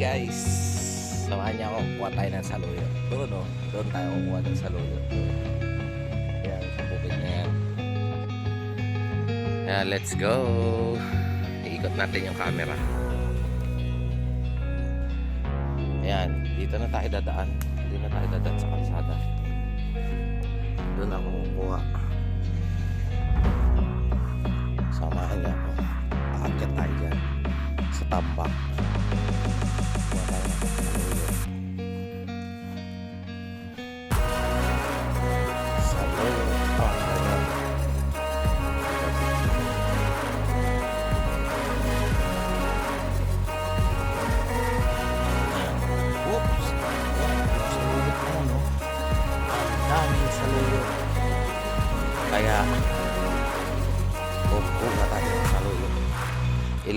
guys. Samahan niya ako. Kuha tayo ng saluyot. Doon oh. Doon tayo kukuha ng saluyot. Yan, sa bukid na yan. Yeah, let's go. Iikot natin yung camera. Ayan, dito na tayo dadaan. Hindi na tayo dadaan sa kalsada. Doon ako kukuha. Samahan niya ako. Aakyat tayo dyan. Sa tambak.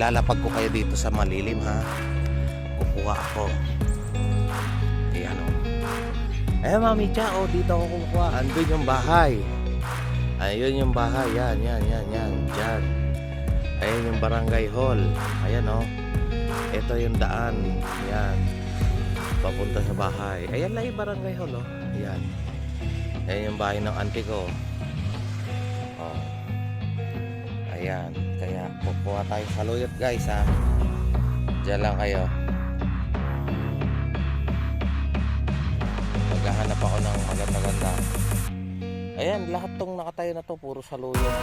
Ilalapag ko kayo dito sa malilim, ha? Kukuha ako. Ayan, o. Eh, Mami Cha, oh, dito ako kukuha. Andun yung bahay. Ayun yung bahay. Yan, yan, yan, yan. Diyan. Ayan yung barangay hall. Ayan, oh. Ito yung daan. Yan. Papunta sa bahay. Ayan lang yung barangay hall, oh. Ayan. Ayan yung bahay ng auntie ko. Oh. Ayan. Kukuha tayo sa luyot, guys, ha. Diyan lang kayo. Maghahanap ako ng maganda-ganda. Ayan, lahat tong nakatayo na to, puro saluyot.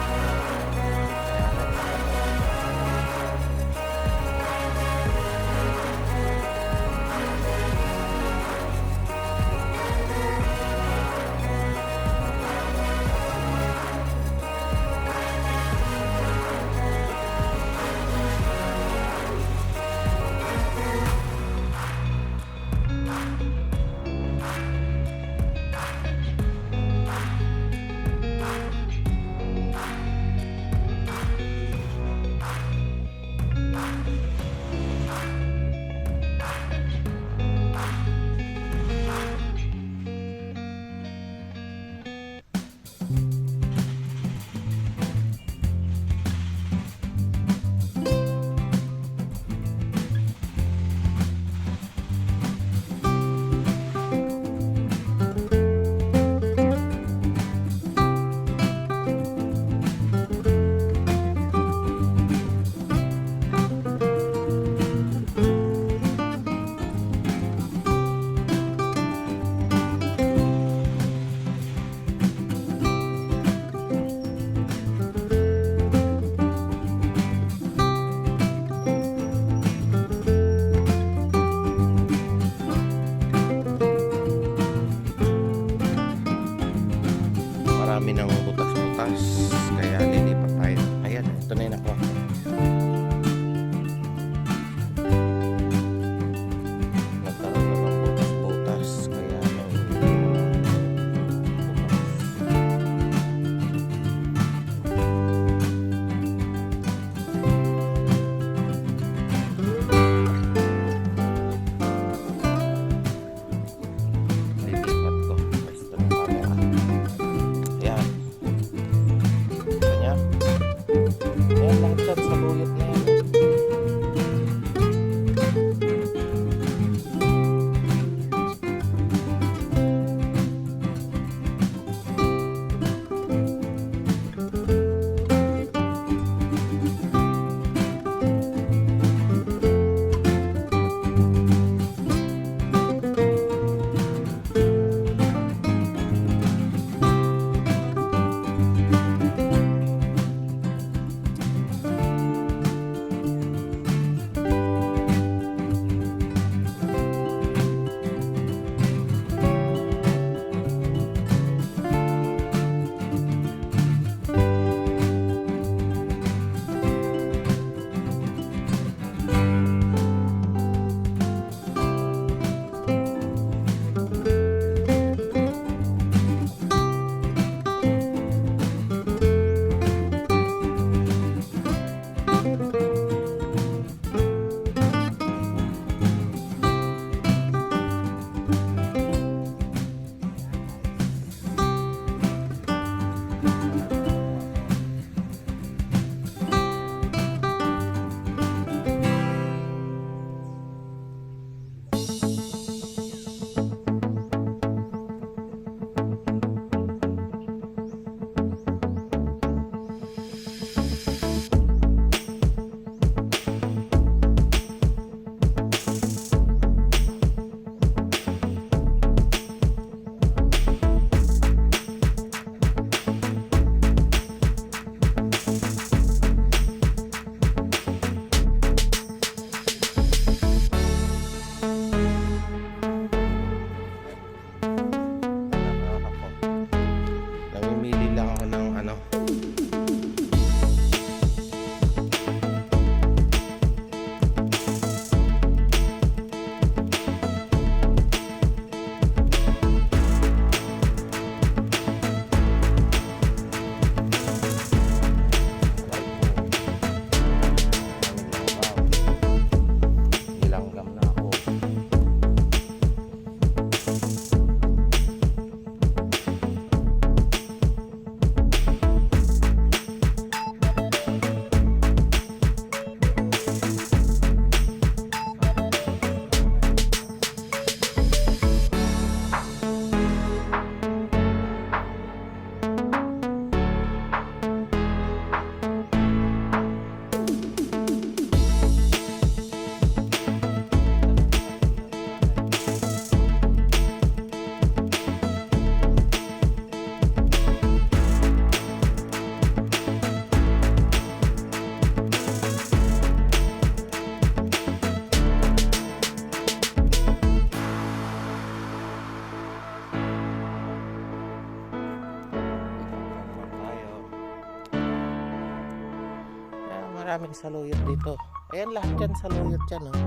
Maraming saluyot dito. Ayan lahat yan saluyot yan oh.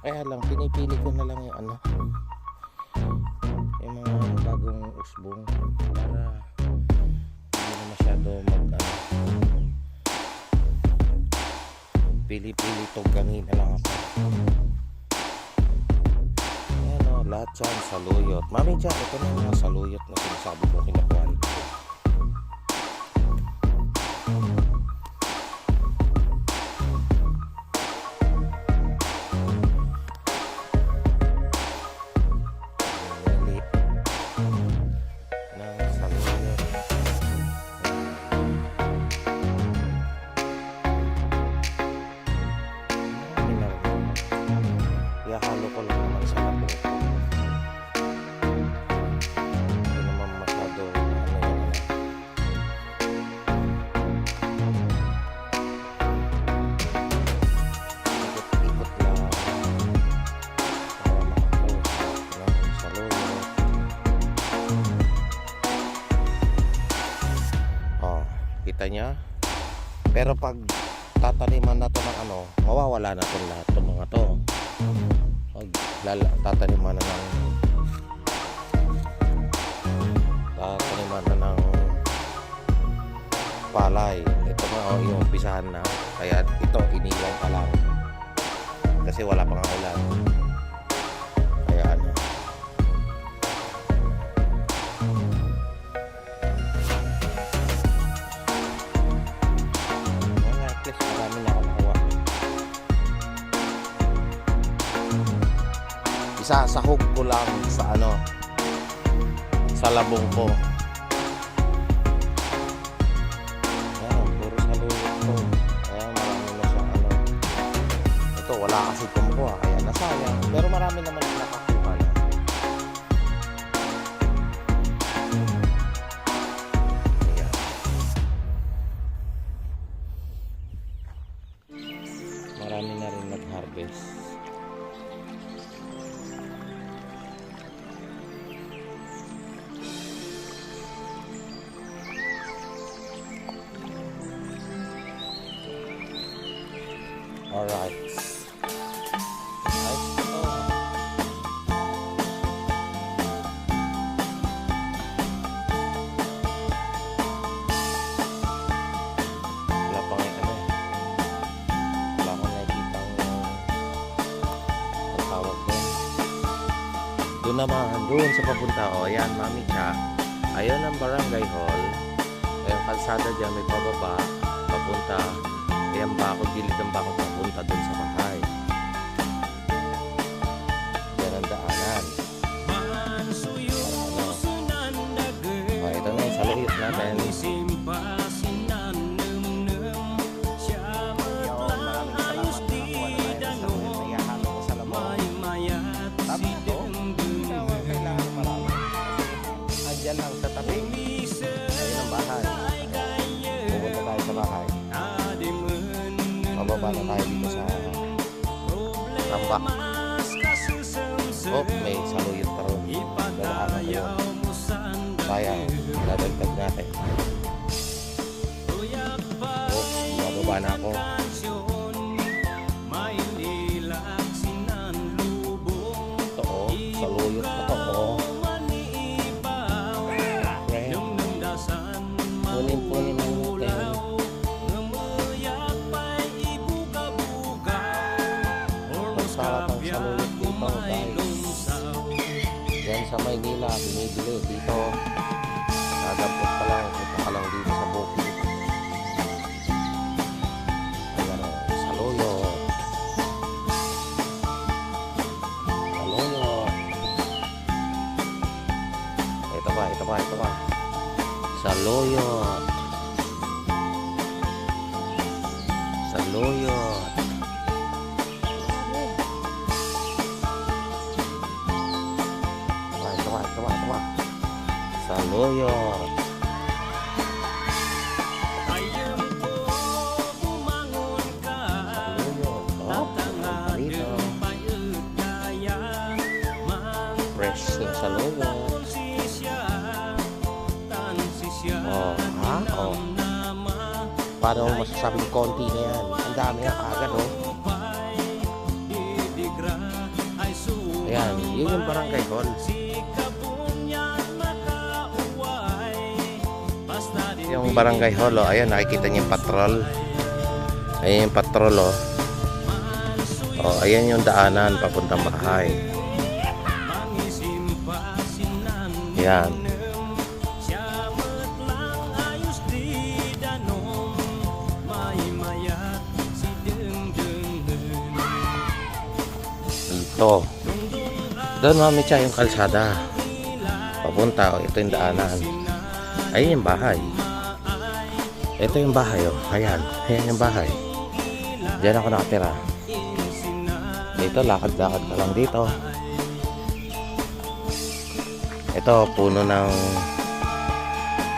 Kaya lang pinipili ko na lang yung ano yung mga bagong usbong para hindi na masyado mag ano pili-pili tugangin na lang ako. Ayan o, lahat yan saluyot. Mami dyan, ito na yung mga saluyot na sinasabi ko kinakuha ko lang naman sa labo. Hindi naman masyado. Ikot-ikot? Pero pag tataniman na to ng ano, mawawala na to lahat lala, tataniman na ng tataniman na ng palay. Ito nga oh, yung umpisahan na. Kaya ito iniwan pa lang. Kasi wala pang ulan. Isasahog ko lang sa ano sa labong ko. Ayan, puro saluyot ko. Ayan, marami na siyang ano. Ito, wala kasi kumukuha. Kaya nasayang. Pero marami naman yung nakakuha na. Ayan. Marami na rin nag-harvest. Tawag doon. Naman, doon sa papunta. O, ayan, Mami Cha. Ayun ang barangay hall. Ayun, kalsada dyan, may pababa. Papunta. Ayan, bakod, gilid ng bakod papunta doon sa bahay. Yan ang daanan. O, ito na yung saluyot natin. Tambak. Oh, may saluyot pa ron. Dalahanan ko yun. Sayang, dadagdag natin. Oh, bababa na ako. Saluyot. Paano masasabing konti na yan? dami na agad oh. Ayan, yun yung barangay hall. Yung barangay hall, oh. ayan, nakikita niyo yung patrol. Ayan yung patrol, oh. Oh, ayan yung daanan papuntang bahay. Ayan. Ito. Doon mami siya yung kalsada. Papunta, oh, ito yung daanan. Ayun yung bahay. Ito yung bahay, oh. Ayan. Ayan yung bahay. Diyan ako nakatira. Dito, lakad-lakad ka lang dito. Ito, puno ng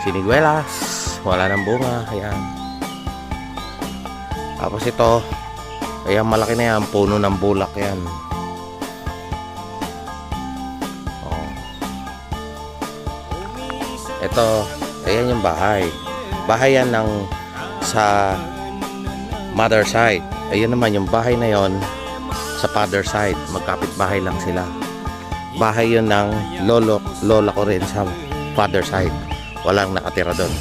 siniguelas. Wala ng bunga. Ayan. Tapos ito, ayan malaki na yan. Puno ng bulak yan. Ito, ayan yung bahay. Bahay yan ng sa mother side. Ayan naman yung bahay na yon sa father side. Magkapit bahay lang sila. Bahay yun ng lolo, lola ko rin sa father side. Walang nakatira doon.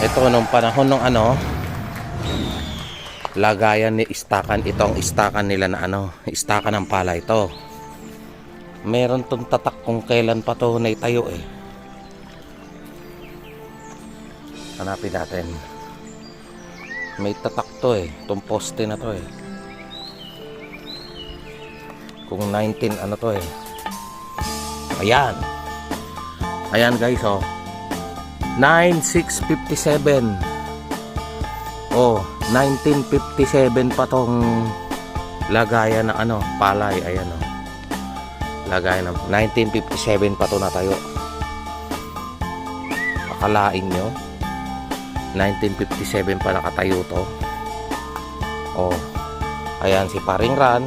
Ito nung panahon ng ano, lagayan ni istakan itong istakan nila na ano, istakan ng pala ito. Meron tong tatak kung kailan pa to naitayo eh. Hanapin natin. May tatak to eh. Itong poste na to eh. Kung 19 ano to eh. Ayan. Ayan guys oh. 9657. Oh, 1957 pa tong lagayan ng ano, palay. Ayan oh. Lagayan ng 1957 pa to natayo. Akalain nyo. 1957 pa nakatayo to. Oh. Ayan si Paring Ran.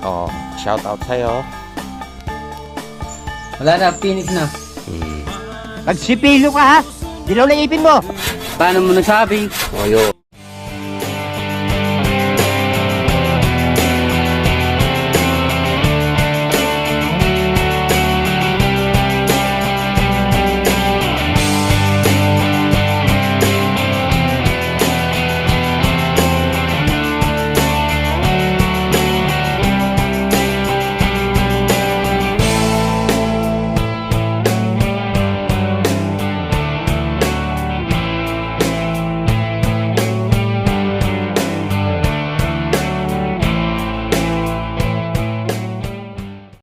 Oh, shout out sa'yo. Wala na, finish na. Hmm. Magsipilo ka ha! Dilaw na ipin mo! Paano mo nasabi? Oh, yun.